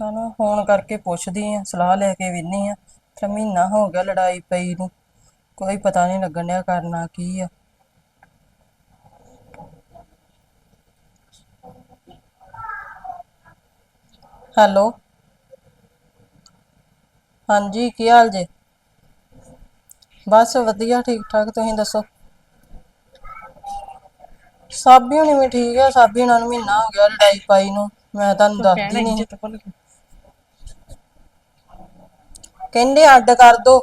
ਚਲੋ ਫੋਨ ਕਰਕੇ ਪੁੱਛਦੀ ਆ ਸਲਾਹ ਲੈ ਕੇ ਵਿੰਨੀ ਆ ਤੇ ਮਹੀਨਾ ਹੋ ਗਿਆ ਲੜਾਈ ਪਈ ਨੂੰ ਕੋਈ ਪਤਾ ਨਹੀਂ ਲੱਗਣ ਡਿਆ ਕਰਨਾ ਕੀ ਆ। ਹੈਲੋ। ਹਾਂਜੀ ਕੀ ਹਾਲ ਜੇ? ਬਸ ਵਧੀਆ ਠੀਕ ਠਾਕ ਤੁਸੀਂ ਦੱਸੋ? ਸਾਬੀ ਹੁਣੀ ਵੀ ਠੀਕ ਆ ਸਾਬੀ ਹੁਣਾਂ ਨੂੰ ਮਹੀਨਾ ਹੋ ਗਿਆ ਲੜਾਈ ਪਾਈ ਨੂੰ ਮੈਂ ਤੁਹਾਨੂੰ ਦੱਸਦੀ ਨਹੀਂ ਕਹਿੰਦੇ ਅੱਡ ਕਰ ਦੋ।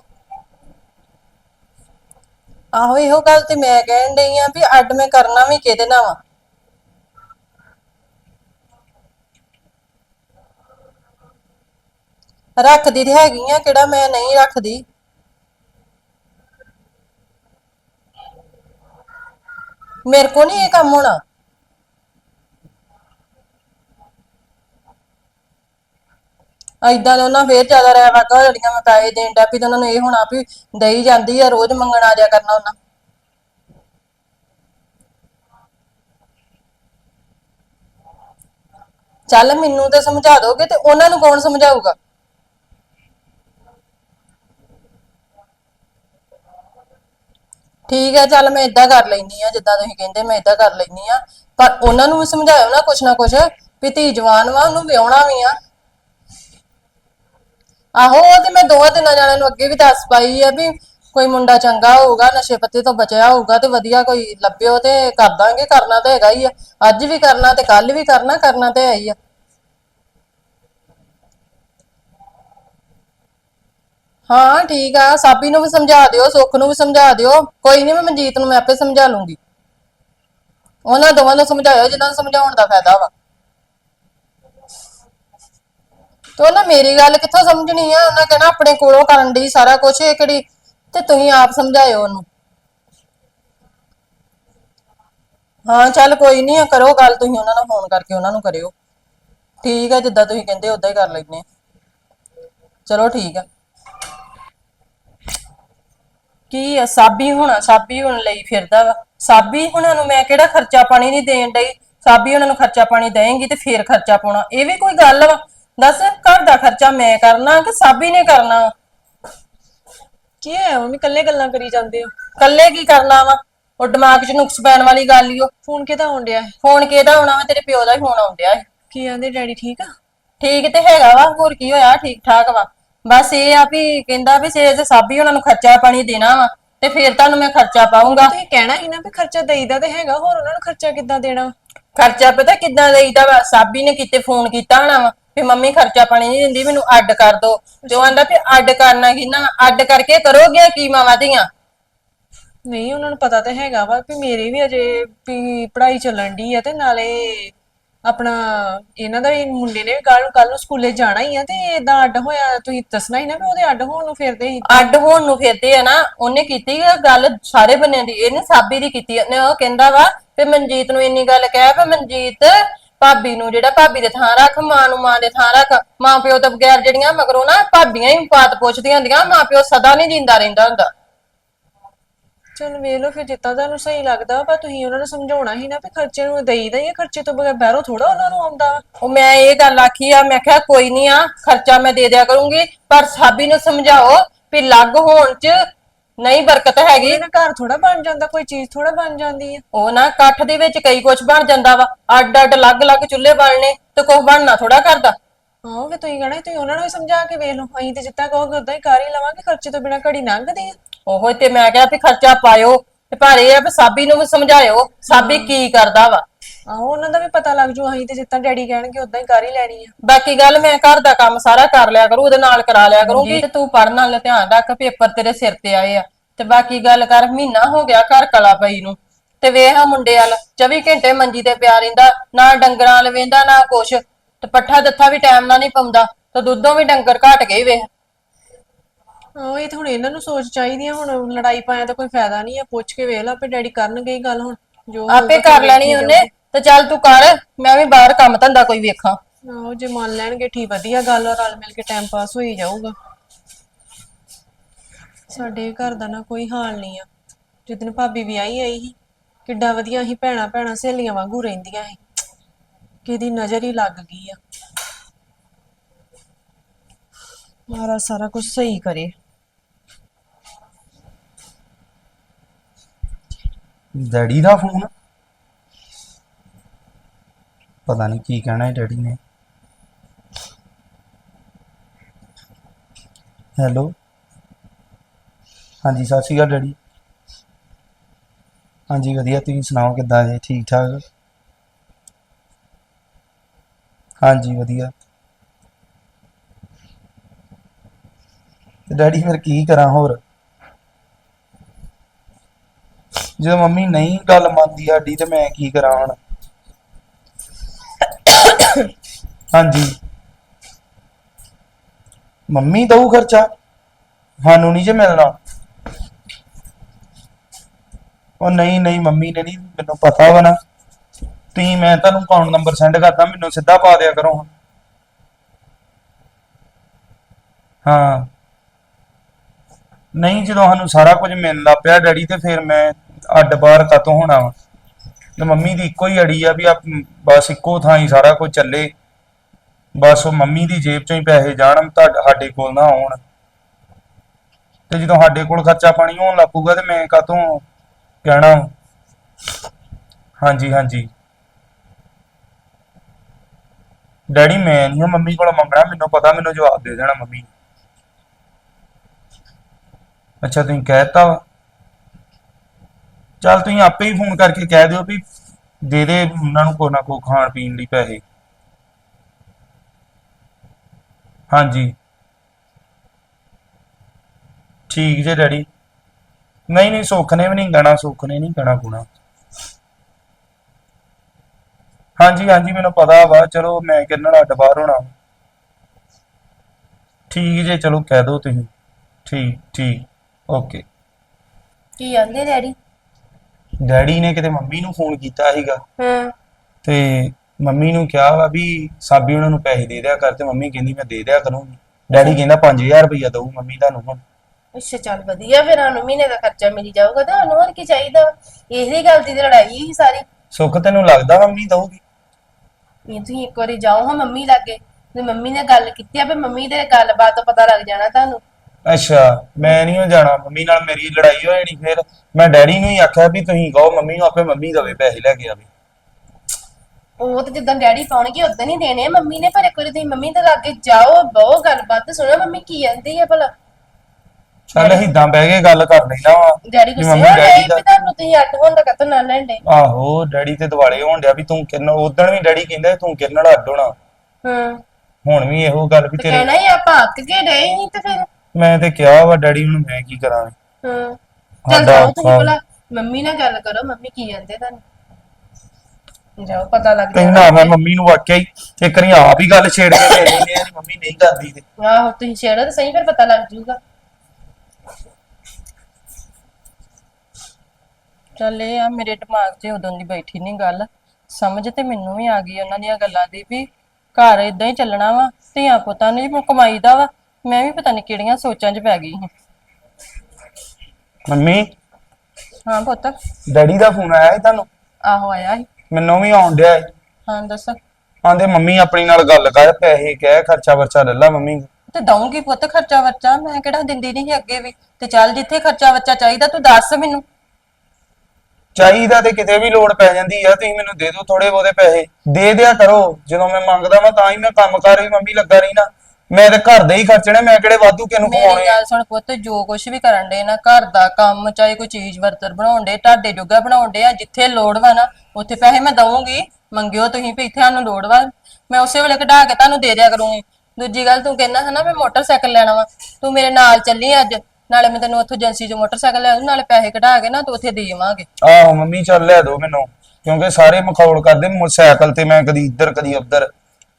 ਆਹੋ, ਇਹੋ ਗੱਲ ਤੇ ਮੈਂ ਕਹਿਣ ਡਈ ਆ ਵੀ ਅੱਡ ਮੈਂ ਕਰਨਾ ਵੀ ਕਿਹਦੇ ਨਾਲ ਵਾ ਰੱਖਦੀ ਤੇ ਹੈਗੀ ਆ, ਕਿਹੜਾ ਮੈਂ ਨਹੀਂ ਰੱਖਦੀ। ਮੇਰੇ ਕੋ ਨਹੀਂ ਇਹ ਕੰਮ ਹੋਣਾ। ਏਦਾਂ ਦੇ ਉਹਨਾਂ ਫੇਰ ਜ਼ਿਆਦਾ ਰਹਿ ਵਾਗਾ ਜਿਹੜੀਆਂ ਮੈਂ ਪੈਸੇ ਦੇਣ ਡਿਆ ਵੀ ਤੇ ਉਹਨਾਂ ਨੂੰ ਇਹ ਹੋਣਾ ਵੀ ਦੇਈ ਜਾਂਦੀ ਆ, ਰੋਜ਼ ਮੰਗਣ ਆ ਜਾ ਕਰਨਾ ਉਹਨਾਂ। ਚੱਲ ਮੈਨੂੰ ਤੇ ਸਮਝਾ ਦੋਗੇ ਤੇ ਉਹਨਾਂ ਨੂੰ ਕੌਣ ਸਮਝਾਊਗਾ? ਠੀਕ ਹੈ, ਚੱਲ ਮੈਂ ਇਦਾਂ ਕਰ ਲੈਣੀ ਆ ਜਿੱਦਾਂ ਤੁਸੀਂ ਕਹਿੰਦੇ ਮੈਂ ਇਦਾਂ ਕਰ ਲੈਣੀ ਆ ਪਰ ਉਹਨਾਂ ਨੂੰ ਵੀ ਸਮਝਾਇਓ ਨਾ ਕੁਛ ਨਾ ਕੁਛ ਵੀ ਧੀ ਜਵਾਨ ਵਾ, ਉਹਨੂੰ ਵਿਆਹਣਾ ਵੀ ਆ। ਆਹੋ, ਉਹ ਤੇ ਮੈਂ ਦੋਵਾਂ ਤਿੰਨਾਂ ਜਣਿਆਂ ਨੂੰ ਅੱਗੇ ਵੀ ਦੱਸ ਪਾਈ ਆ ਵੀ ਕੋਈ ਮੁੰਡਾ ਚੰਗਾ ਹੋਊਗਾ, ਨਸ਼ੇ ਪੱਤੇ ਤੋਂ ਬਚਿਆ ਹੋਊਗਾ ਤੇ ਵਧੀਆ ਕੋਈ ਲੱਭਿਓ ਤੇ ਕਰ ਦਾਂਗੇ, ਕਰਨਾ ਤਾਂ ਹੈਗਾ ਹੀ ਆ। ਅੱਜ ਵੀ ਕਰਨਾ ਤੇ ਕੱਲ ਵੀ ਕਰਨਾ ਕਰਨਾ ਤੇ ਹੈ ਹੀ ਆ। ਹਾਂ, ਠੀਕ ਆ, ਸਾਬੀ ਨੂੰ ਵੀ ਸਮਝਾ ਦਿਓ, ਸੁੱਖ ਨੂੰ ਵੀ ਸਮਝਾ ਦਿਓ। ਕੋਈ ਨਹੀਂ ਮੈਂ ਮਨਜੀਤ ਨੂੰ ਮੈਂ ਆਪੇ ਸਮਝਾ ਲੂੰਗੀ। ਉਹਨਾਂ ਦੋਵਾਂ ਨੂੰ ਸਮਝਾਇਓ, ਜਿਨ੍ਹਾਂ ਨੂੰ ਸਮਝਾਉਣ ਦਾ ਫਾਇਦਾ ਵਾ। ਤੇ ਉਹਨਾਂ ਮੇਰੀ ਗੱਲ ਕਿੱਥੋਂ ਸਮਝਣੀ ਆ? ਉਹਨਾਂ ਕਹਿਣਾ ਆਪਣੇ ਕੋਲੋਂ ਕਰਨ ਦੀ ਸਾਰਾ ਕੁਝ ਇਹ ਕਿਹੜੀ? ਤੇ ਤੁਸੀਂ ਆਪ ਸਮਝਾਇਓ ਉਹਨੂੰ। ਹਾਂ, ਚੱਲ ਕੋਈ ਨਹੀਂ ਕਰੋ ਗੱਲ ਤੁਸੀਂ ਉਹਨਾਂ ਨਾਲ, ਫੋਨ ਕਰਕੇ ਉਹਨਾਂ ਨੂੰ ਕਰਿਓ। ਠੀਕ ਆ, ਜਿੱਦਾਂ ਤੁਸੀਂ ਕਹਿੰਦੇ ਉਦਾਂ ਹੀ ਕਰ ਲੈਣੇ ਚਲੋ ਠੀਕ ਆ। ਕੀ ਆ? ਸਾਬੀ ਹੁਣ ਸਾਬੀ ਹੁਣ ਲਈ ਫਿਰਦਾ ਵਾ। ਸਾਬੀ ਹੁਣਾਂ ਨੂੰ ਮੈਂ ਕਿਹੜਾ ਖਰਚਾ ਪਾਣੀ ਨਹੀਂ ਦੇਣ ਡਈ? ਸਾਬੀ ਉਹਨਾਂ ਨੂੰ ਖਰਚਾ ਪਾਣੀ ਦੇਂਗੀ ਤੇ ਫੇਰ ਖਰਚਾ ਪਾਉਣਾ। ਇਹ ਵੀ ਕੋਈ ਗੱਲ ਵਾ? ਦੱਸ ਘਰ ਦਾ ਖਰਚਾ ਮੈਂ ਕਰਨਾ ਕਿ ਸਾਬੀ ਨੇ ਕਰਨਾ? ਕੀ ਹੈ ਮੰਮੀ? ਕੱਲੇ ਗੱਲਾਂ ਕਰੀ ਜਾਂਦੇ ਹੋ? ਕੱਲੇ ਕੀ ਕਰਨਾ ਵਾ? ਉਹ ਦਿਮਾਗ 'ਚ ਨੁਕਸ ਪੈਣ ਵਾਲੀ ਗੱਲ ਈ ਓ। ਫੋਨ ਕਿਹਦਾ ਆਉਣ ਡਿਆ ਹੈ ਫੋਨ ਕਿਹਦਾ ਆਉਣਾ ਵਾ? ਤੇਰੇ ਪਿਓ ਦਾ ਹੀ ਫੋਨ ਆਉਂਦਿਆ ਸੀ। ਕੀ ਆਂਦੇ ਡੈਡੀ ਠੀਕ ਆ? ਠੀਕ ਤੇ ਹੈਗਾ ਵਾ। ਹੋਰ ਕੀ ਹੋਇਆ? ਠੀਕ ਠਾਕ ਵਾ। ਬਸ ਇਹ ਆ ਵੀ ਕਹਿੰਦਾ ਵੀ ਸੇ ਸਾਬੀ ਉਹਨਾਂ ਨੂੰ ਖਰਚਾ ਪਾਣੀ ਦੇਣਾ ਵਾ ਤੇ ਫੇਰ ਤੁਹਾਨੂੰ ਮੈਂ ਖਰਚਾ ਪਾਉਂਗਾ ਤੁਸੀਂ ਕਹਿਣਾ ਹੀ ਨਾ ਵੀ ਖਰਚਾ ਦੇਈਦਾ ਤੇ ਹੈਗਾ ਹੋਰ ਉਹਨਾਂ ਨੂੰ ਖਰਚਾ ਕਿੱਦਾਂ ਦੇਣਾ? ਖਰਚਾ ਪਤਾ ਕਿੱਦਾਂ ਦੇਈਦਾ ਵਾ? ਸਾਬੀ ਨੇ ਕਿਤੇ ਫੋਨ ਕੀਤਾ ਹੋਣਾ ਵਾ। ਵੀ ਮੰਮੀ ਖਰਚਾ ਪਾਣੀ ਨਹੀਂ ਦਿੰਦੀ ਮੈਨੂੰ ਅੱਡ ਕਰ ਦੋ। ਤੇ ਉਹ ਆਂਦਾ ਵੀ ਅੱਡ ਕਰਨਾ ਕੀ ਨਾ ਅੱਡ ਕਰਕੇ ਕਰੋਗੇ ਕੀ ਮਾਵਾਂ ਧੀਆਂ ਨਹੀਂ ਉਹਨਾਂ ਨੂੰ ਪਤਾ ਤੇ ਹੈਗਾ ਵਾ ਵੀ ਮੇਰੀ ਵੀ ਅਜੇ ਵੀ ਪੜ੍ਹਾਈ ਚੱਲਣ ਦੀ ਆ ਤੇ ਨਾਲੇ ਆਪਣਾ ਇਹਨਾਂ ਦਾ ਵੀ ਮੁੰਡੇ ਨੇ ਵੀ ਕੱਲ ਨੂੰ ਕੱਲ ਨੂੰ ਸਕੂਲੇ ਜਾਣਾ ਹੀ ਆ ਤੇ ਏਦਾਂ ਅੱਡ ਹੋਇਆ ਤੁਸੀਂ ਦੱਸਣਾ ਹੀ ਨਾ ਵੀ ਉਹਦੇ ਅੱਡ ਹੋਣ ਨੂੰ ਫਿਰਦੇ ਸੀ ਅੱਡ ਹੋਣ ਨੂੰ ਫਿਰਦੇ ਆ ਨਾ ਉਹਨੇ ਕੀਤੀ ਗੱਲ ਸਾਰੇ ਬੰਨਿਆਂ ਦੀ ਇਹਨੇ ਸਾਬੀ ਦੀ ਕੀਤੀ ਉਹ ਕਹਿੰਦਾ ਵਾ ਵੀ ਮਨਜੀਤ ਨੂੰ ਇੰਨੀ ਗੱਲ ਕਹਿ ਵੀ ਮਨਜੀਤ ਭਾਬੀ ਨੂੰ ਜਿਹੜਾ ਭਾਬੀ ਦੇ ਥਾਂ ਰੱਖ ਮਾਂ ਨੂੰ ਮਾਂ ਦੇ ਥਾਂ ਰੱਖ। ਮਾਂ ਪਿਓ ਤੋਂ ਬਗੈਰ ਜਿਹੜੀਆਂ ਮਗਰੋਂ ਨਾ ਭਾਬੀਆਂ ਹੀ ਪਾਤ ਪੁੱਛਦੀਆਂ ਹੁੰਦੀਆਂ ਮਾਂ ਪਿਓ ਸਦਾ ਨਹੀਂ ਜਿੰਦਾ ਰਹਿੰਦਾ ਹੁੰਦਾ। ਚਲ ਵੇਖ ਲਓ ਫਿਰ ਜਿੱਦਾਂ ਤੁਹਾਨੂੰ ਸਹੀ ਲੱਗਦਾ ਪਰ ਤੁਸੀਂ ਉਹਨਾਂ ਨੂੰ ਸਮਝਾਉਣਾ ਹੀ ਨਾ ਵੀ ਖਰਚੇ ਨੂੰ ਦੇਈਦਾ ਹੀ ਆ ਖਰਚੇ ਤੋਂ ਬਗੈਰ ਬਾਹਰੋਂ ਥੋੜਾ ਉਹਨਾਂ ਨੂੰ ਆਉਂਦਾ ਵਾ। ਉਹ ਮੈਂ ਇਹ ਗੱਲ ਆਖੀ ਆ ਮੈਂ ਕਿਹਾ ਕੋਈ ਨਹੀਂ ਆ ਖਰਚਾ ਮੈਂ ਦੇ ਦਿਆ ਕਰੂੰਗੀ ਪਰ ਸਾਬੀ ਨੂੰ ਸਮਝਾਓ ਵੀ ਲੱਗ ਹੋਣ ਚ ਨਹੀਂ ਬਰਕਤ ਹੈਗੀ। ਇਹਨਾਂ ਘਰ ਥੋੜਾ ਬਣ ਜਾਂਦਾ ਕੋਈ ਚੀਜ਼ ਥੋੜਾ ਬਣ ਜਾਂਦੀ ਆ। ਉਹ ਨਾ ਇਕੱਠ ਦੇ ਵਿੱਚ ਕਈ ਕੁਝ ਬਣ ਜਾਂਦਾ ਵਾ। ਅੱਡ ਅੱਡ ਅਲੱਗ-ਅਲੱਗ ਚੁੱਲ੍ਹੇ ਬਣਨੇ ਤੇ ਕੁਝ ਬਣਨਾ ਥੋੜਾ ਕਰਦਾ। ਹਾਂ ਫਿਰ ਤੁਸੀਂ ਕਹਣਾ ਤੁਸੀਂ ਉਹਨਾਂ ਨੂੰ ਵੀ ਸਮਝਾ ਕੇ ਵੇਖ ਲਓ। ਅਸੀਂ ਤੇ ਜਿੱਦਾਂ ਕਹੋਗੇ ਉਦਾਂ ਹੀ ਕਰ ਹੀ ਲਵਾਂਗੇ ਖਰਚੇ ਤੋਂ ਬਿਨਾ ਘੜੀ ਲੰਘਦੀ ਆ। ਉਹੋ ਤੇ ਮੈਂ ਕਿਹਾ ਵੀ ਖਰਚਾ ਪਾਇਓ। ਤੇ ਪਰ ਇਹ ਆ ਵੀ ਸਾਬੀ ਨੂੰ ਵੀ ਸਮਝਾਇਓ ਸਾਬੀ ਕੀ ਕਰਦਾ ਵਾ। ਆਹੋ ਉਹਨਾਂ ਦਾ ਵੀ ਪਤਾ ਲੱਗ ਜੂ ਅਸੀਂ ਤੇ ਜਿੱਦਾਂ ਡੈਡੀ ਕਹਿਣਗੇ ਉਦਾਂ ਹੀ ਕਰ ਹੀ ਲੈਣੀ ਆ। ਬਾਕੀ ਗੱਲ ਮੈਂ ਘਰ ਦਾ ਕੰਮ ਸਾਰਾ ਕਰ ਲਿਆ ਕਰੂ ਉਹਦੇ ਨਾਲ ਕਰਾ ਲਿਆ ਕਰੂੰਗੀ ਤੇ ਤੂੰ ਪੜਨ ਨਾਲ ਧਿਆਨ ਰੱਖ ਪੇਪਰ ਤੇਰੇ ਸਿਰ ਤੇ ਆਏ ਆ। ਤੇ ਬਾਕੀ ਗੱਲ ਕਰ ਮਹੀਨਾ ਹੋ ਗਿਆ ਘਰ ਕਲਾ ਪਈ ਨੂੰ। ਤੇ ਵੇਖ ਆ ਮੁੰਡੇ ਵਾਲ 24 ਘੰਟੇ ਮੰਜੀ ਤੇ ਪਿਆ ਰਹਿੰਦਾ ਨਾ ਡੰਗਰਾਂ ਵਾਲ ਵੇਂਦਾ ਨਾ ਕੁਛ। ਤੇ ਪੱਠਾ ਦੱਥਾ ਵੀ ਟਾਈਮ ਨਾਲ ਨਹੀਂ ਪਾਉਂਦਾ ਤੇ ਦੁੱਧੋਂ ਵੀ ਡੰਗਰ ਘਟ ਗਏ ਵੇਖ। ਆਹੋ ਇਹ ਤਾਂ ਹੁਣ ਇਹਨਾਂ ਨੂੰ ਸੋਚ ਚਾਹੀਦੀ ਆ ਹੁਣ ਲੜਾਈ ਪਾਇਆ ਤਾਂ ਕੋਈ ਫਾਇਦਾ ਨਹੀਂ ਆ ਪੁੱਛ ਕੇ ਵੇਖ ਲਾ ਆਪੇ ਡੈਡੀ ਕਰਨਗੇ ਹੀ ਗੱਲ ਹੁਣ। ਜੋ ਆਪੇ ਕਰ ਲੈਣੀ ਉਹਨੇ। ਤੇ ਚੱਲ ਤੂੰ ਕਰ ਮੈਂ ਵੀ ਬਾਹਰ ਕੰਮ ਧੰਦਾ ਕੋਈ ਵੇਖਾਂ। ਆਹੋ ਜੇ ਮੰਨ ਲੈਣਗੇ ਠੀਕ ਵਧੀਆ ਗੱਲ ਆ ਰਲ ਮਿਲ ਕੇ ਟਾਈਮ ਪਾਸ ਹੋਈ ਜਾਊਗਾ। ਸਾਡੇ ਘਰ ਦਾ ਨਾ ਕੋਈ ਹਾਲ ਨਹੀਂ ਆ। ਜਿੱਦਨ ਭਾਬੀ ਵਿਆਹੀ ਆਈ ਸੀ ਕਿੱਡਾ ਵਧੀਆ ਸੀ ਭੈਣਾ ਭੈਣਾ ਸਹੇਲੀਆਂ ਵਾਂਗੂ ਰਹਿੰਦੀਆਂ ਸੀ। ਕਿਹਦੀ ਨਜ਼ਰ ਹੀ ਲੱਗ ਗਈ ਆ। ਮਹਾਰਾਜ ਸਾਰਾ ਕੁਝ ਸਹੀ ਕਰੇ। ਡੈਡੀ ਦਾ ਫੋਨ? ਪਤਾ ਨਹੀਂ ਕੀ ਕਹਿਣਾ ਹੈ ਡੈਡੀ ਨੇ। ਹੈਲੋ। ਹਾਂਜੀ, ਸਤਿ ਸ਼੍ਰੀ ਅਕਾਲ ਡੈਡੀ। ਹਾਂਜੀ, ਵਧੀਆ, ਤੁਸੀਂ ਸੁਣਾਓ ਕਿੱਦਾਂ ਜੀ, ਠੀਕ ਠਾਕ? ਹਾਂਜੀ, ਵਧੀਆ। ਤੇ ਡੈਡੀ, ਫਿਰ ਕੀ ਕਰਾਂ ਹੋਰ? ਜਦੋਂ ਮੰਮੀ ਨਹੀਂ ਗੱਲ ਮੰਨਦੀ ਸਾਡੀ, ਤੇ ਮੈਂ ਕੀ ਕਰਾਂ ਹੁਣ? ਹਾਂਜੀ। ਮੰਮੀ ਦਊ ਖਰਚਾ? ਸਾਨੂੰ ਨਹੀਂ ਜੇ ਮਿਲਣਾ। ਉਹ ਨਹੀਂ ਨਹੀਂ ਮੰਮੀ ਨੇ ਨਹੀਂ ਮੈਨੂੰ ਪਤਾ ਵਾ ਨਾ। ਤੁਸੀਂ, ਮੈਂ ਤੁਹਾਨੂੰ ਅਕਾਊਂਟ ਨੰਬਰ ਸੈਂਡ ਕਰਦਾ, ਮੈਨੂੰ ਸਿੱਧਾ ਪਾ ਦਿਆ ਕਰੋ ਹਾਂ। ਨਹੀਂ, ਜਦੋਂ ਸਾਨੂੰ ਸਾਰਾ ਕੁਝ ਮਿਲਣ ਲੱਗ ਪਿਆ ਡੈਡੀ, ਤੇ ਫਿਰ ਮੈਂ ਅੱਡ ਬਾਹਰ ਕਾਤੋਂ ਹੋਣਾ ਵਾ? ਤੇ ਮੰਮੀ ਦੀ ਇੱਕੋ ਹੀ ਅੜੀ ਆ ਵੀ ਆ ਬਸ ਇੱਕੋ ਥਾਂ ਹੀ ਸਾਰਾ ਕੁਝ ਚੱਲੇ। ਬਸ ਉਹ ਮੰਮੀ ਦੀ ਜੇਬ ਚੋਂ ਹੀ ਪੈਸੇ ਜਾਣ ਤਾਂ ਸਾਡੇ ਕੋਲ ਨਾ ਆਉਣ। ਤੇ ਜਦੋਂ ਸਾਡੇ ਕੋਲ ਖਰਚਾ ਪਾਣੀ ਹੋਣ ਲੱਗੂਗਾ, ਤੇ ਮੈਂ ਕਾਤੋਂ ਕਹਿਣਾ? ਹਾਂਜੀ ਹਾਂਜੀ। ਡੈਡੀ, ਮੈਂ ਨਹੀਂ ਮੰਮੀ ਕੋਲ ਮੰਗਣਾ, ਮੈਨੂੰ ਪਤਾ, ਮੈਨੂੰ ਜਵਾਬ ਦੇ ਦੇਣਾ ਮੰਮੀ। ਅੱਛਾ, ਤੁਸੀਂ ਕਹਿਤਾ ਵਾ। ਚੱਲ ਤੁਸੀਂ ਆਪੇ ਹੀ ਫੋਨ ਕਰਕੇ ਕਹਿ ਦਿਓ ਵੀ ਦੇ ਦੇ, ਉਹਨਾਂ ਨੂੰ ਕੋ ਨਾ ਕੋ ਖਾਣ ਪੀਣ ਲਈ ਪੈਸੇ। ਹਾਂਜੀ। ਠੀਕ ਜੇ ਡੈਡੀ। ਨਹੀਂ ਨਹੀਂ ਸੁੱਖ ਨੇ ਵੀ ਨਹੀਂ ਗਣਾ ਸੁੱਖ ਨੇ ਨਹੀਂ ਗਣਾ ਗੁਣਾ। ਹਾਂਜੀ ਹਾਂਜੀ ਮੈਨੂੰ ਪਤਾ ਵਾ ਚਲੋ ਮੈਂ ਕਿੰਨਾ ਨਾਲ ਬਾਹਰ ਹੋਣਾ। ਠੀਕ ਜੇ ਚਲੋ ਕਹਿ ਦਿਓ ਤੁਸੀਂ। ਠੀਕ ਠੀਕ ਓਕੇ। ਕੀ ਆਂਦੇ ਡੈਡੀ? ਡੈਡੀ ਨੇ ਕਿਤੇ ਮੰਮੀ ਨੂੰ ਫੋਨ ਕੀਤਾ ਸੀਗਾ। ਹਾਂ। ਤੇ ਮੰਮੀ ਨੂੰ ਕਿਹਾ ਵਾ ਵੀ ਸਾਬੀ ਉਹਨਾਂ ਨੂੰ ਪੈਸੇ ਦੇ ਦਿਆ ਕਰ ਤੇ ਮੰਮੀ ਕਹਿੰਦੀ ਮੈਂ ਦੇ ਦਿਆ ਕਰੂੰਗੀ। ਡੈਡੀ ਕਹਿੰਦਾ 5000 ਰੁਪਈਆ ਦਊ ਮੰਮੀ ਤੁਹਾਨੂੰ ਹੁਣ। ਅੱਛਾ ਚੱਲ ਵਧੀਆ ਫਿਰ ਸਾਨੂੰ ਮਹੀਨੇ ਦਾ ਖਰਚਾ ਮਿਲ ਜਾਊਗਾ ਤਾਂ ਸਾਨੂੰ ਹੋਰ ਕੀ ਚਾਹੀਦਾ? ਇਹਦੀ ਗੱਲ ਦੀ ਤਾਂ ਲੜਾਈ ਹੀ ਸਾਰੀ। ਸੁੱਖ ਤੈਨੂੰ ਲੱਗਦਾ ਮੰਮੀ ਦਊਗੀ? ਨਹੀਂ ਤੁਸੀਂ ਇੱਕ ਵਾਰੀ ਜਾਓ ਹਾਂ ਮੰਮੀ ਲਾਗੇ ਤੇ ਮੰਮੀ ਨੇ ਗੱਲ ਕੀਤੀ ਆ ਵੀ ਮੰਮੀ ਦੇ ਗੱਲਬਾਤ ਤੋਂ ਪਤਾ ਲੱਗ ਜਾਣਾ ਤੁਹਾਨੂੰ। ਅੱਛਾ ਮੈਂ ਨਹੀਂ ਜਾਣਾ ਮੰਮੀ ਨਾਲ ਮੇਰੀ ਲੜਾਈ ਹੋ ਜਾਣੀ ਫਿਰ। ਮੈਂ ਡੈਡੀ ਨੂੰ ਹੀ ਆਖਿਆ ਵੀ ਤੁਸੀਂ ਕਹੋ ਮੰਮੀ ਨੂੰ ਆਪੇ ਮੰਮੀ ਦਵੇ ਪੈਸੇ ਲੈ ਕੇ ਆਵੇ। ਉਹ ਤੇ ਜਿੱਦਾਂ ਡੈਡੀ ਪਾਉਣਗੇ ਉਦਾਂ ਨਹੀਂ ਦੇਣੇ। ਆ ਮੰਮੀ ਨੇ ਪਰ ਇੱਕ ਵਾਰੀ ਤੁਸੀਂ ਮੰਮੀ ਦੇ ਲਾਗੇ ਜਾਓ ਬਹੁ ਗੱਲਬਾਤ ਸੁਣੋ ਮੰਮੀ ਕੀ ਕਹਿੰਦੀ ਆ ਭਲਾ। ਚੱਲ ਏਦਾਂ ਬਹਿ ਕੇ ਗੱਲ ਕਰ ਲੈਣਾ ਵਾ ਡੈਡੀ ਗੁੱਸੇ ਹੋ ਡੈਡੀ ਗਏ ਦਾ ਵੀ ਤੁਹਾਨੂੰ ਤੁਸੀਂ ਅੱਡ ਹੋਣ ਦਾ ਕਤਨ ਨਾ ਲੈਂਦੇ ਆਹੋ ਡੈਡੀ ਤੇ ਦਿਵਾਲੇ ਹੋਣ ਡਿਆ ਵੀ ਤੂੰ ਕਿੰਨਾ ਉਦਣ ਵੀ ਡੈਡੀ ਕਹਿੰਦਾ ਤੂੰ ਕਿੰਨਾ ਨਾਲ ਅੱਡ ਹੋਣਾ। ਹਾਂ। ਹੁਣ ਵੀ ਇਹੋ ਗੱਲ ਵੀ ਤੇ ਤੇਰੇ ਕਹਿਣਾ ਹੀ ਆਪਾਂ ਅੱਕ ਕੇ ਰਹੇ ਨਹੀਂ ਤੇ ਫਿਰ। ਮੈਂ ਤੇ ਕਿਹਾ ਵਾ ਡੈਡੀ ਹੁਣ ਮੈਂ ਕੀ ਕਰਾਂ। ਹਾਂ। ਚੱਲ ਸਾਡਾ ਜਾਓ ਤੁਸੀਂ ਔਖਾ। ਭਲਾ ਮੰਮੀ ਨਾਲ ਗੱਲ ਕਰੋ ਮੰਮੀ ਕੀ ਕਹਿੰਦੇ ਤੁਹਾਨੂੰ। ਜਾਓ ਪਤਾ ਲੱਗ ਕਹਿੰਦਾ ਮੈਂ ਮੰਮੀ ਨੂੰ ਆਖਿਆ ਹੀ ਇੱਕ ਵਾਰੀ ਆਪ ਹੀ ਗੱਲ ਛੇੜ ਕੇ ਦੇ ਆ ਮੰਮੀ ਨਹੀਂ ਕਰਦੀ ਤੇ। ਆਹੋ ਤੁਸੀਂ ਛੇੜੋ ਤੇ ਸਹੀ ਫਿਰ ਪਤਾ ਲੱਗ ਜੂਗਾ ਚੱਲ ਇਹ ਆ ਮੇਰੇ ਦਿਮਾਗ 'ਚ ਉਦੋਂ ਦੀ ਬੈਠੀ ਨਹੀਂ ਗੱਲ। ਸਮਝ ਤੇ ਮੈਨੂੰ ਵੀ ਆ ਗਈ ਉਹਨਾਂ ਦੀਆਂ ਗੱਲਾਂ ਦੀ ਵੀ ਘਰ ਇਦਾਂ ਹੀ ਚੱਲਣਾ ਵਾ ਧੀਆਂ ਪੁੱਤਾਂ ਨੇ ਵੀ ਕਮਾਈਦਾ ਵਾ ਮੈਂ ਵੀ ਪਤਾ ਨਹੀਂ ਕਿਹੜੀਆਂ ਸੋਚਾਂ 'ਚ ਪੈ ਗਈ ਹਾਂ। ਮੰਮੀ ਹਾਂ ਪੁੱਤ। ਡੈਡੀ ਦਾ ਫੋਨ ਆਇਆ ਸੀ ਤੁਹਾਨੂੰ? ਆਹੋ ਆਇਆ ਸੀ। ਮੈਨੂੰ ਵੀ ਆਉਣ ਡਿਆ। ਹਾਂ ਦੱਸ। ਆਂਦੇ ਮੰਮੀ ਆਪਣੀ ਨਾਲ ਗੱਲ ਕਰ ਪੈਸੇ ਕਹਿ ਖਰਚਾ ਵਰਚਾ ਲੈ ਲਾ ਮੰਮੀ ਤੇ ਦਊਂਗੀ ਪੁੱਤ ਖਰਚਾ ਵਰਚਾ ਮੈਂ ਕਿਹੜਾ ਦਿੰਦੀ ਨਹੀਂ ਅੱਗੇ ਵੀ। ਤੇ ਚੱਲ ਜਿੱਥੇ ਖਰਚਾ ਵਰਚਾ ਚਾਹੀਦਾ ਤੂੰ ਦੱਸ ਮੈਨੂੰ। ਚਾਹੀਦਾ ਤੇ ਕਿਤੇ ਵੀ ਲੋੜ ਪੈ ਜਾਂਦੀ ਆ ਤੁਸੀਂ ਮੈਨੂੰ ਦੇ ਦਿਓ ਥੋੜੇ ਬਹੁਤੇ ਪੈਸੇ। ਦੇ ਦਿਆ ਕਰੋ ਜਦੋਂ ਮੈਂ ਮੰਗਦਾ ਵਾਂ ਤਾਂ ਹੀ ਮੈਂ ਕੰਮ ਕਰ ਰਹੀ ਮੰਮੀ ਲੱਗਾ ਰਹੀ ਨਾ ਮੈਂ ਤੇ ਘਰ ਦੇ ਹੀ ਖਰਚਣੇ ਮੈਂ ਕਿਹੜੇ ਵਾਧੂ ਮੇਰੀ ਖਵਾਉਣੇ ਆ? ਗੱਲ ਸੁਣ ਪੁੱਤ ਜੋ ਕੁਛ ਵੀ ਕਰਨ ਦੇ ਨਾ ਘਰ ਦਾ ਕੰਮ ਚਾਹੇ ਕੋਈ ਚੀਜ਼ ਵਰਤਰ ਬਣਾਉਣ ਦੇ ਢਾਡੇ ਜੋਗਾ ਬਣਾਉਣ ਦੇ ਆ ਜਿੱਥੇ ਲੋੜ ਵਾ ਨਾ ਉੱਥੇ ਪੈਸੇ ਮੈਂ ਦਊਂਗੀ ਮੰਗਿਓ ਤੁਸੀਂ ਵੀ ਇੱਥੇ ਸਾਨੂੰ ਲੋੜ ਵਾ। ਮੈਂ ਉਸੇ ਵੇਲੇ ਕਢਾ ਕੇ ਤੁਹਾਨੂੰ ਦੇ ਦਿਆ ਕਰੂੰਗੀ। ਦੂਜੀ ਗੱਲ ਤੂੰ ਕਹਿੰਦਾ ਹੈ ਨਾ ਮੈਂ ਮੋਟਰਸਾਈਕਲ ਲੈਣਾ ਵਾ ਤੂੰ ਮੇਰੇ ਨਾਲ ਚੱਲੀ ਅੱਜ ਨਾਲੇ ਮੈਂ ਤੈਨੂੰ ਉੱਥੋਂ ਏਜੰਸੀ 'ਚ ਮੋਟਰਸਾਈਕਲ ਲੈ ਆਊਂ, ਨਾਲੇ ਪੈਸੇ ਕਢਾ ਕੇ ਨਾ ਤੂੰ ਉੱਥੇ ਦੇ ਆਵਾਂਗੇ ਆਹੋ ਮੰਮੀ ਚੱਲ ਲੈ ਦੋ ਮੈਨੂੰ ਕਿਉਂਕਿ ਸਾਰੇ ਮਖੌਲ ਕਰਦੇ ਮੋ- ਸਾਈਕਲ ਤੇ ਮੈਂ ਕਦੀ ਇੱਧਰ ਕਦੀ ਉੱਧਰ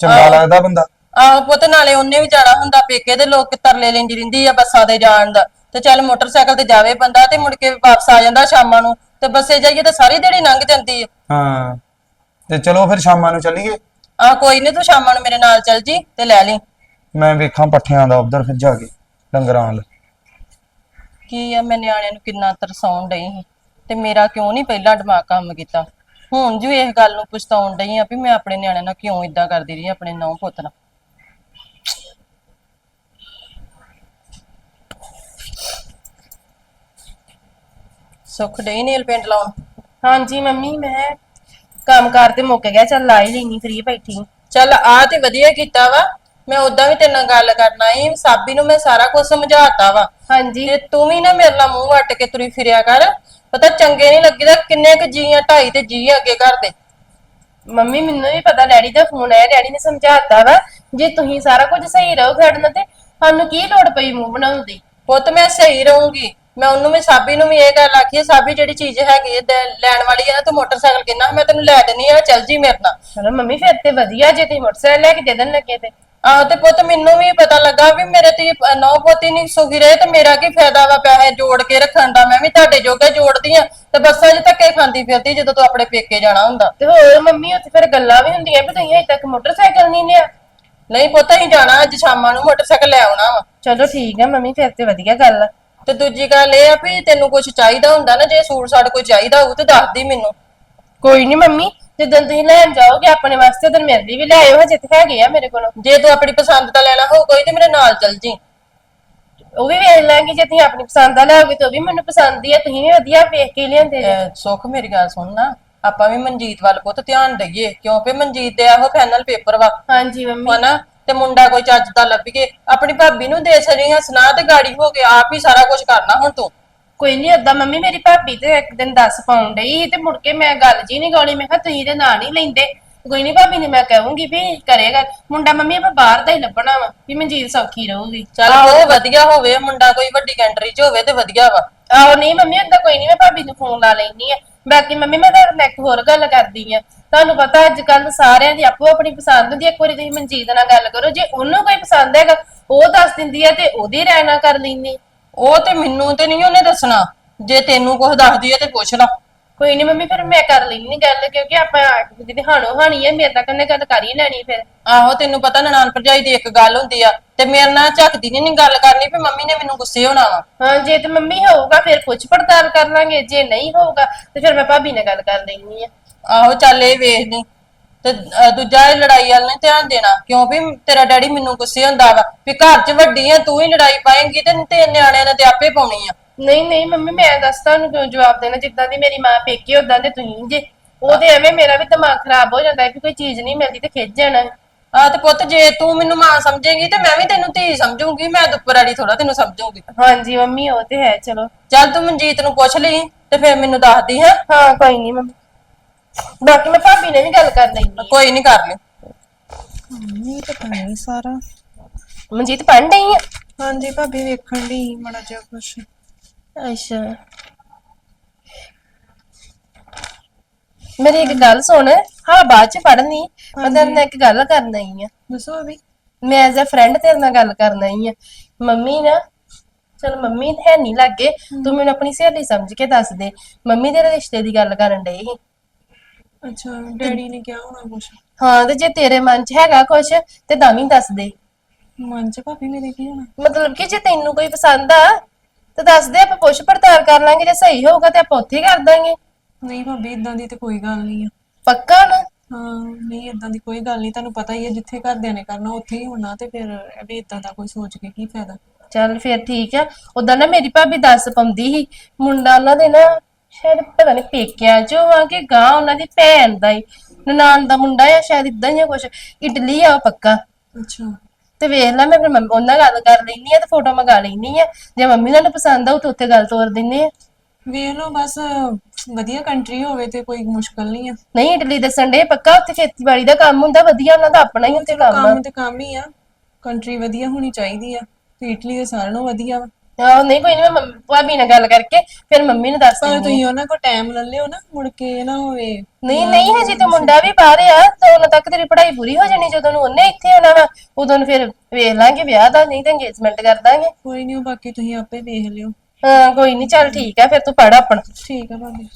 ਚੰਗਾ ਲੱਗਦਾ ਬੰਦਾ। ਆਹੋ ਪੁੱਤ ਨਾਲੇ ਉਹਨੇ ਵੀ ਜਾਣਾ ਹੁੰਦਾ ਪੇਕੇ ਦੇ ਲੋਕ ਤਰਲੇ ਲੈਂਦੀ ਰਹਿੰਦੀ ਆ ਬੱਸਾਂ ਤੇ ਜਾਣ ਦਾ। ਤੇ ਚੱਲ ਮੋਟਰਸਾਈਕਲ ਤੇ ਜਾਵੇ ਬੰਦਾ ਤੇ ਮੁੜ ਕੇ ਵਾਪਸ ਆ ਜਾਂਦਾ ਸ਼ਾਮਾਂ ਨੂੰ ਤੇ ਬੱਸੇ ਜਾਈਏ ਤਾਂ ਸਾਰੀ ਦਿਹਾੜੀ ਲੰਘ ਜਾਂਦੀ ਆ। ਹਾਂ ਤੇ ਚਲੋ ਫਿਰ ਸ਼ਾਮਾਂ ਨੂੰ ਚੱਲੀਏ। ਆ ਕੋਈ ਨਹੀਂ ਤੂੰ ਸ਼ਾਮਾਂ ਨੂੰ ਮੇਰੇ ਨਾਲ ਚੱਲ ਜੀ ਤੇ ਲੈ ਲਈ। ਮੈਂ ਵੇਖਾਂ ਪੱਠਿਆਂ ਦਾ ਉੱਧਰ ਫਿਰ ਜਾ ਕੇ ਡੰਗਰਾਂ ਵੱਲ ਕੀ ਆ ਮੈਂ ਨਿਆਣਿਆਂ ਨੂੰ ਕਿੰਨਾ ਤਰਸਾਉਣ ਡਈ ਸੀ। ਤੇ ਮੇਰਾ ਕਿਉਂ ਨਹੀਂ ਪਹਿਲਾਂ ਦਿਮਾਗ ਕੰਮ ਕੀਤਾ? ਹੁਣ ਜੋ ਇਸ ਗੱਲ ਨੂੰ ਪਛਤਾਉਣ ਡਈ ਆ ਵੀ ਮੈਂ ਆਪਣੇ ਨਿਆਣਿਆਂ ਨਾਲ ਕਿਉਂ ਇਦਾਂ ਕਰਦੀ ਰਹੀ ਆਪਣੇ ਨੌ ਪੁੱਤ ਨਾਲ। ਸੁੱਖ ਡਈ ਨੀਲ ਪਿੰਡ ਲਾਉਣ? ਹਾਂਜੀ ਮੰਮੀ ਮੈਂ ਕੰਮ ਕਾਰ ਤੇ ਮੁੱਕ ਗਿਆ ਚੱਲ ਲਾ ਹੀ ਲੈਣੀ ਫ੍ਰੀ ਬੈਠੀ। ਚੱਲ ਆ ਤੇ ਵਧੀਆ ਕੀਤਾ ਵਾ ਮੈਂ ਉਦਾਂ ਵੀ ਤੇਰੇ ਨਾਲ ਗੱਲ ਕਰਨਾ ਈ ਸਾਬੀ ਨੂੰ ਮੈਂ ਸਾਰਾ ਕੁਝ ਸਮਝਾਤਾ ਵਾ। ਹਾਂਜੀ। ਤੇ ਤੂੰ ਵੀ ਨਾ ਮੇਰੇ ਨਾਲ ਮੂੰਹ ਵੱਟ ਕੇ ਤੁਰੀ ਫਿਰਿਆ ਕਰ ਪਤਾ ਚੰਗੇ ਨਹੀਂ ਲੱਗੀਦਾ ਕਿੰਨੇ ਕੁ ਜੀ ਆ ਢਾਈ ਤੇ ਜੀ ਅੱਗੇ ਘਰ ਦੇ। ਮੰਮੀ ਮੈਨੂੰ ਵੀ ਪਤਾ ਡੈਡੀ ਦਾ ਫੋਨ ਆਇਆ ਡੈਡੀ ਨੇ ਸਮਝਾਤਾ ਵਾ ਜੇ ਤੁਸੀਂ ਸਾਰਾ ਕੁਝ ਸਹੀ ਰਹੋ ਨਾਲ ਤੇ ਸਾਨੂੰ ਕੀ ਲੋੜ ਪਈ ਮੂੰਹ ਬਣਾਉਣ ਦੀ? ਪੁੱਤ ਮੈਂ ਸਹੀ ਰਹੂੰਗੀ। ਮੈਂ ਉਹਨੂੰ ਵੀ ਸਾਬੀ ਨੂੰ ਵੀ ਇਹ ਗੱਲ ਆਖੀ ਸਾਬੀ ਜਿਹੜੀ ਚੀਜ਼ ਹੈਗੀ ਦੇ- ਲੈਣ ਵਾਲੀ ਨਾ ਤੂੰ ਮੋਟਰਸਾਈਕਲ ਕਿੰਨਾ ਮੈਂ ਤੈਨੂੰ ਲੈ ਦੇਣੀ ਆ ਚੱਲ ਜੀ ਮੇਰੇ ਨਾਲ। ਚਲੋ ਮੰਮੀ ਫਿਰ ਤੇ ਵਧੀਆ ਜੇ ਤੁਸੀਂ ਮੋਟਰਸਾਈਕਲ ਲੈ ਕੇ ਦੇ ਦੇਣ ਲੱਗੇ ਤੇ। ਆਹੋ ਤੇ ਪੁੱਤ ਮੈਨੂੰ ਵੀ ਪਤਾ ਲੱਗਾ ਵੀ ਮੇਰੇ ਤੇ ਨੌ ਪੋਤੀ ਨਹੀਂ ਸੁਖੀ ਰਹੇ ਤੇ ਮੇਰਾ ਕੀ ਫਾਇਦਾ ਵਾ ਪੈਸੇ ਜੋੜ ਕੇ ਰੱਖਣ ਦਾ ਮੈਂ ਵੀ ਤੁਹਾਡੇ ਜੋਗੇ ਜੋੜਦੀ ਆ ਤੇ ਬੱਸਾਂ 'ਚ ਧੱਕੇ ਖਾਂਦੀ ਫਿਰਦੀ ਜਦੋਂ ਤੂੰ ਆਪਣੇ ਪੇਕੇ ਜਾਣਾ ਹੁੰਦਾ। ਤੇ ਹੋਰ ਮੰਮੀ ਉੱਥੇ ਫਿਰ ਗੱਲਾਂ ਵੀ ਹੁੰਦੀਆਂ ਵੀ ਤੁਸੀਂ ਹਜੇ ਤੱਕ ਮੋਟਰਸਾਈਕਲ ਨਹੀਂ ਲਿਆ। ਨਹੀਂ ਪੁੱਤ ਅਸੀਂ ਜਾਣਾ ਅੱਜ ਸ਼ਾਮਾਂ ਨੂੰ ਮੋਟਰਸਾਈਕਲ ਲੈ ਆਉਣਾ ਵਾ। ਚਲੋ ਠੀਕ ਹੈ ਮੰਮੀ ਫਿਰ ਤੇ ਵਧੀਆ ਗੱਲ ਆ। ਤੇ ਦੂਜੀ ਗੱਲ ਇਹ ਆ ਵੀ ਤੈਨੂੰ ਕੁਝ ਚਾਹੀਦਾ ਹੁੰਦਾ ਨਾ ਜੇ ਸੂਟ ਸਾੜ ਕੋਈ ਚਾਹੀਦਾ ਹੋਊ ਤੇ ਦੱਸ ਦੀ ਮੈਨੂੰ। ਕੋਈ ਨਹੀਂ ਮੰਮੀ ਜਦੋਂ ਤੁਸੀਂ ਲੈਣ ਜਾਓਗੇ ਆਪਣੇ ਵਾਸਤੇ ਉਦੋਂ ਮੇਰੇ ਲਈ ਵੀ ਲੈ ਆਇਓ ਹਜੇ ਤੇ ਹੈਗੇ ਆ ਮੇਰੇ ਕੋਲ। ਜੇ ਤੂੰ ਆਪਣੀ ਪਸੰਦ ਦਾ ਲੈਣਾ ਹੋਊ ਕੋਈ ਤੇ ਮੇਰੇ ਨਾਲ ਚੱਲ ਜੀ। ਉਹ ਵੀ ਵੇਖ ਲਾਂਗੇ ਜੇ ਤੁਸੀਂ ਆਪਣੀ ਪਸੰਦ ਦਾ ਲਿਆਓਗੇ ਤਾਂ ਉਹ ਵੀ ਮੈਨੂੰ ਪਸੰਦ ਹੀ ਆ ਤੁਸੀਂ ਵੀ ਵਧੀਆ ਵੇਖ ਕੇ ਲਿਆਂਦੇ ਜੇ। ਅਹ ਸੁੱਖ ਮੇਰੀ ਗੱਲ ਸੁਣ ਨਾ। ਆਪਾਂ ਵੀ ਮਨਜੀਤ ਵੱਲ ਪੁੱਤ ਧਿਆਨ ਦਈਏ ਕਿਉਂਕਿ ਮਨਜੀਤ ਦੇ ਇਹੋ ਫਾਈਨਲ ਪੇਪਰ ਵਾ। ਹਾਂਜੀ ਮੰਮੀ। ਹਨਾ? ਤੇ ਮੁੰਡਾ ਕੋਈ ਚੱਜ ਦਾ ਲੱਭੀਏ ਆਪਣੀ ਭਾਬੀ ਨੂੰ ਦੇ ਸਰੀ ਹਸਨਾ ਤੇ ਗਾੜੀ ਹੋ ਕੇ ਆਪ ਹੀ ਸਾਰਾ ਕੁਝ ਕਰਨਾ ਹੁਣ ਤੂੰ। ਕੋਈ ਨਹੀਂ ਓਦਾਂ ਮੰਮੀ ਮੇਰੀ ਭਾਬੀ ਤੇ ਇੱਕ ਦਿਨ 10 ਪਾਉਣ ਡਈ ਸੀ ਤੇ ਮੁੜ ਕੇ ਮੈਂ ਗੱਲ ਜੀ ਨਹੀਂ ਗਾਉਣੀ ਮੈਂ ਕਿਹਾ ਤੁਸੀਂ ਤੇ ਨਾਂ ਨਹੀਂ ਲੈਂਦੇ। ਕੋਈ ਨਹੀਂ ਭਾਬੀ ਨੇ ਮੈਂ ਕਹੂੰਗੀ ਵੀ ਕਰੇਗਾ। ਮੁੰਡਾ ਮੰਮੀ ਆਪਾਂ ਬਾਹਰ ਦਾ ਹੀ ਲੱਭਣਾ ਵਾ ਵੀ ਮਨਜੀਤ ਸੌਖੀ ਰਹੂਗੀ। ਚੱਲ ਉਹ ਵਧੀਆ ਹੋਵੇ ਮੁੰਡਾ ਕੋਈ ਵੱਡੀ ਕੰਟਰੀ 'ਚ ਹੋਵੇ ਤੇ ਵਧੀਆ ਵਾ। ਆਹੋ ਨਹੀਂ ਮੰਮੀ ਓਦਾਂ ਕੋਈ ਨਹੀਂ ਮੈਂ ਭਾਬੀ ਨੂੰ ਫੋਨ ਲਾ ਲੈਣੀ ਆ। ਬਾਕੀ ਮੰਮੀ, ਮੈਂ ਤੁਹਾਡੇ ਨਾਲ ਇੱਕ ਹੋਰ ਗੱਲ ਕਰਦੀ ਆ ਤੁਹਾਨੂੰ ਪਤਾ ਅੱਜ ਕੱਲ ਸਾਰਿਆਂ ਦੀ ਆਪੋ ਆਪਣੀ ਪਸੰਦ ਹੁੰਦੀ ਆ। ਇੱਕ ਵਾਰੀ ਤੁਸੀਂ ਮਨਜੀਤ ਨਾਲ ਗੱਲ ਕਰੋ, ਜੇ ਉਹਨੂੰ ਕੋਈ ਪਸੰਦ ਹੈਗਾ, ਉਹ ਦੱਸ ਦਿੰਦੀ ਆ ਤੇ ਉਹਦੀ ਰਹਿਣਾ ਕਰ ਲੈਂਦੀ। ਉਹ ਤੇ ਮੈਨੂੰ ਤੇ ਨਹੀਂ ਉਹਨੇ ਦੱਸਣਾ। ਜੇ ਤੈਨੂੰ ਕੁਝ ਦੱਸਦੀ ਹੈ ਤੇ ਪੁੱਛ ਲਾ। ਕੋਈ ਨਹੀਂ ਮੰਮੀ ਫਿਰ ਮੈਂ ਕਰ ਲੈਣੀ ਗੱਲ ਕਿਉਂਕਿ ਆਪਾਂ ਜਿਹਦੀ ਹਾਣੋ ਹਾਣੀ ਹੈ ਮੇਰੇ ਤੱਕ ਨੇ ਗੱਲ ਕਰ ਹੀ ਲੈਣੀ ਫਿਰ। ਆਹੋ ਤੈਨੂੰ ਪਤਾ ਨਨਾਣ ਭਰਜਾਈ ਦੀ ਇੱਕ ਗੱਲ ਹੁੰਦੀ ਆ ਤੇ ਮੇਰੇ ਨਾਲ ਝੱਕਦੀ ਨਹੀਂ ਗੱਲ ਕਰਨੀ ਵੀ ਮੰਮੀ ਨੇ ਮੈਨੂੰ ਗੁੱਸੇ ਹੋਣਾ ਵਾ। ਹਾਂ ਜੇ ਤੇ ਮੰਮੀ ਹੋਊਗਾ ਫਿਰ ਪੁੱਛ ਪੜਤਾਲ ਕਰ ਲਾਂਗੇ ਜੇ ਨਹੀਂ ਹੋਊਗਾ ਤੇ ਫਿਰ ਮੈਂ ਭਾਬੀ ਨਾਲ ਗੱਲ ਕਰ ਲੈਣੀ ਆ ਆਹੋ ਚੱਲ ਇਹ ਵੇਖ ਲਈ। ਤੇ ਅਹ, ਦੂਜਾ ਇਹ ਲੜਾਈ ਵਾਲ ਨੇ ਧਿਆਨ ਦੇਣਾ ਕਿਉਂ ਵੀ ਤੇਰਾ ਡੈਡੀ ਮੈਨੂੰ ਗੁੱਸੇ ਹੁੰਦਾ ਵਾ ਵੀ ਘਰ 'ਚ ਵੱਡੀ ਆ ਤੂੰ ਹੀ ਲੜਾਈ ਪਾਏਂਗੀ ਤੇ ਤੇ ਨਿਆਣਿਆਂ ਨੇ ਤੇ ਆਪੇ ਪਾਉਣੀ ਆ। ਨਹੀਂ ਨਹੀਂ ਮੰਮੀ ਮੈਂ ਦੱਸ ਤੁਹਾਨੂੰ ਕਿਉਂ ਜਵਾਬ ਦੇਣਾ? ਜਿੱਦਾਂ ਦੀ ਮੇਰੀ ਮਾਂ ਪੇਕੇ ਉਦਾਂ ਦੇ ਤੁਸੀਂ ਜੇ। ਉਹਦੇ ਐਵੇਂ ਮੇਰਾ ਵੀ ਦਿਮਾਗ ਖਰਾਬ ਹੋ ਜਾਂਦਾ ਹੈ ਕਿ ਕੋਈ ਚੀਜ਼ ਨਹੀਂ ਮਿਲਦੀ ਤੇ ਖਿੱਚ ਜਾਣਾ ਆ ਤੇ ਪੁੱਤ ਜੇ ਤੂੰ ਮੈਨੂੰ ਮਾਂ ਸਮਝੇਂਗੀ ਤੇ ਮੈਂ ਵੀ ਤੈਨੂੰ ਧੀ ਸਮਝੂੰਗੀ। ਮੈਂ ਦੁੱਪਰ ਵਾਲੀ ਥੋੜਾ ਤੈਨੂੰ ਸਮਝੂੰਗੀ। ਹਾਂਜੀ ਮੰਮੀ ਉਹ ਤੇ ਹੈ ਚਲੋ। ਚੱਲ ਤੂੰ ਮਨਜੀਤ ਨੂੰ ਪੁੱਛ ਲਈ ਤੇ ਫਿਰ ਮੈਨੂੰ ਦੱਸਦੀ ਹੈ? ਹਾਂ ਕੋਈ ਨਹੀਂ ਮੰਮੀ। ਬਾਕੀ ਮੈਂ ਭਾਬੀ ਨੇ ਵੀ ਗੱਲ ਕਰ ਲੈਣੀ ਕੋਈ ਨਹੀਂ ਕਰ ਲਈ ਨਹੀਂ ਪਤਾ ਨਹੀਂ ਸਾਰਾ। ਮਨਜੀਤ ਪੜ੍ਹਨ ਡਈ ਆ? ਹਾਂਜੀ ਭਾਬੀ ਵੇਖਣ ਦੀ ਮੜਾ ਜਿਹਾ ਕੁਛ। ਅੱਛਾ। ਮੇਰੀ ਇੱਕ ਗੱਲ ਸੁਣ। ਹਾਂ ਬਾਅਦ ਚ ਪੜ੍ਹਨੀ। ਮੈਂ ਤੇਰੇ ਨਾਲ ਇੱਕ ਗੱਲ ਕਰਨ ਆਈ ਆ। ਦੱਸੋ ਭਾਬੀ ਮੈਂ ਐਜ਼ ਅ ਫਰੈਂਡ ਤੇਰੇ ਨਾਲ ਗੱਲ ਕਰਨ ਆਈ ਆ। ਮੰਮੀ ਨਾ ਚਲ ਮੰਮੀ ਹੈ ਨਹੀਂ ਲੱਗੇ। ਤੂੰ ਮੈਨੂੰ ਆਪਣੀ ਸਹੇਲੀ ਸਮਝ ਕੇ ਦੱਸ ਦੇ। ਮੰਮੀ ਤੇਰੇ ਰਿਸ਼ਤੇ ਦੀ ਗੱਲ ਕਰਨ ਡਈ ਸੀ। ਅੱਛਾ ਡੈਡੀ ਨੇ ਕਿਹਾ ਹੋਣਾ ਕੁਛ। ਹਾਂ ਤੇ ਜੇ ਤੇਰੇ ਮਨ 'ਚ ਹੈਗਾ ਕੁਛ ਤੇ ਤਾਂ ਵੀ ਦੱਸ ਦੇ। ਮਨ ਚ ਭਾਬੀ ਮੇਰੇ ਕੀ ਹੋਣਾ? ਮਤਲਬ ਕਿ ਜੇ ਤੈਨੂੰ ਕੋਈ ਪਸੰਦ ਆ ਤੇ ਦੱਸ ਦੇ ਆਪਾਂ ਪੁੱਛ ਪੜਤਾਲ ਕਰ ਲਾਂਗੇ ਜੇ ਸਹੀ ਹੋਊਗਾ ਤੇ ਆਪਾਂ ਉੱਥੇ ਹੀ ਕਰ ਦਾਂਗੇ। ਨਹੀਂ ਭਾਬੀ ਇਦਾਂ ਦੀ ਤੇ ਕੋਈ ਗੱਲ ਨਹੀਂ ਆ। ਪੱਕਾ ਨਾ? ਹਾਂ ਨਹੀਂ ਇਦਾਂ ਦੀ ਕੋਈ ਗੱਲ ਨਹੀਂ ਤੁਹਾਨੂੰ ਪਤਾ ਹੀ ਹੈ ਜਿੱਥੇ ਘਰਦਿਆਂ ਨੇ ਕਰਨਾ ਉੱਥੇ ਹੀ ਹੋਣਾ ਤੇ ਫਿਰ ਵੀ ਇਦਾਂ ਦਾ ਕੋਈ ਸੋਚ ਕੇ ਕੀ ਫਾਇਦਾ। ਚੱਲ ਫਿਰ ਠੀਕ ਆ। ਉਦਾਂ ਨਾ ਮੇਰੀ ਭਾਬੀ ਦੱਸ ਪਾਉਂਦੀ ਸੀ ਮੁੰਡਾ ਉਹਨਾਂ ਦੇ ਨਾ ਸ਼ਾਇਦ ਪਤਾ ਨਹੀਂ ਪੇਕਿਆਂ ਚੋਂ ਆ ਕਿ ਗਾਂ ਉਹਨਾਂ ਦੀ ਭੈਣ ਦਾ ਹੀ ਨਨਾਣ ਦਾ ਮੁੰਡਾ ਆ ਸ਼ਾਇਦ ਇਦਾਂ ਹੀ ਆ ਕੁਛ। ਇਟਲੀ ਆ ਉਹ ਪੱਕਾ। ਅੱਛਾ। ਤੇ ਵੇਖ ਲੈ ਮੈਂ ਫਿਰ ਮੰਮੀ ਉਹਨਾਂ ਨਾਲ ਗੱਲ ਕਰ ਲੈਣੀ ਆ ਤੇ ਫੋਟੋ ਮੰਗਾ ਲੈਣੀ ਆ ਜੇ ਮੰਮੀ ਨਾਲ ਪਸੰਦ ਆਉ ਤਾਂ ਉੱਥੇ ਗੱਲ ਤੋਰ ਦਿੰਨੇ ਆ ਵੇਖ ਲਓ ਬਸ ਵਧੀਆ ਕੰਟਰੀ ਹੋਵੇ ਤੇ ਕੋਈ ਮੁਸ਼ਕਲ ਨਹੀਂ ਆ। ਨਹੀਂ ਇਟਲੀ ਦੱਸਣ ਦੇ ਪੱਕਾ ਉੱਥੇ ਖੇਤੀਬਾੜੀ ਦਾ ਕੰਮ ਹੁੰਦਾ ਵਧੀਆ ਉਹਨਾਂ ਦਾ ਆਪਣਾ ਹੀ ਉੱਥੇ ਕੰਮ ਆ। ਕੰਮ ਤੇ ਕੰਮ ਹੀ ਆ। ਕੰਟਰੀ ਵਧੀਆ ਹੋਣੀ ਚਾਹੀਦੀ ਆ ਤੇ ਇਟਲੀ ਦੇ ਸਾਰਿਆਂ ਨਾਲੋਂ ਵਧੀਆ ਵਾ। ਆਹੋ ਨਹੀਂ ਕੋਈ ਨਹੀਂ ਮੈਂ ਮੰਮੀ- ਭਾਬੀ ਨਾਲ ਗੱਲ ਕਰਕੇ ਫਿਰ ਮੰਮੀ ਨੂੰ ਦੱਸ ਪਰ ਦਿੰਦੀ ਤੁਸੀਂ ਉਹਨਾਂ ਕੋਲ ਟਾਈਮ ਲੈ ਲਿਓ ਨਾ ਮੁੜ ਕੇ ਨਾ ਹੋਵੇ। ਨਹੀਂ ਨਹੀਂ ਹਜੇ ਤੇ ਮੁੰਡਾ ਵੀ ਬਾਹਰ ਆ ਤਾਂ ਉਹਨਾਂ ਤੱਕ ਤੇਰੀ ਪੜ੍ਹਾਈ ਪੂਰੀ ਹੋ ਜਾਣੀ ਜਦੋਂ ਨੂੰ ਉਹਨੇ ਇੱਥੇ ਆਉਣਾ ਵਾ ਉਦੋਂ ਨੂੰ ਫਿਰ ਵੇਖ ਲਾਂਗੇ ਵਿਆਹ ਦਾ ਨਹੀਂ ਤਾਂ ਇੰਗੇਜਮੈਂਟ ਕਰ ਦਾਂਗੇ। ਕੋਈ ਨਹੀਂ ਬਾਕੀ ਤੁਸੀਂ ਆਪੇ ਵੇਖ ਲਿਓ। ਹਾਂ ਕੋਈ ਨਹੀਂ ਚੱਲ ਠੀਕ ਆ ਫਿਰ ਤੂੰ ਪੜ ਆਪਣਾ। ਠੀਕ ਆ ਭਾਬੀ।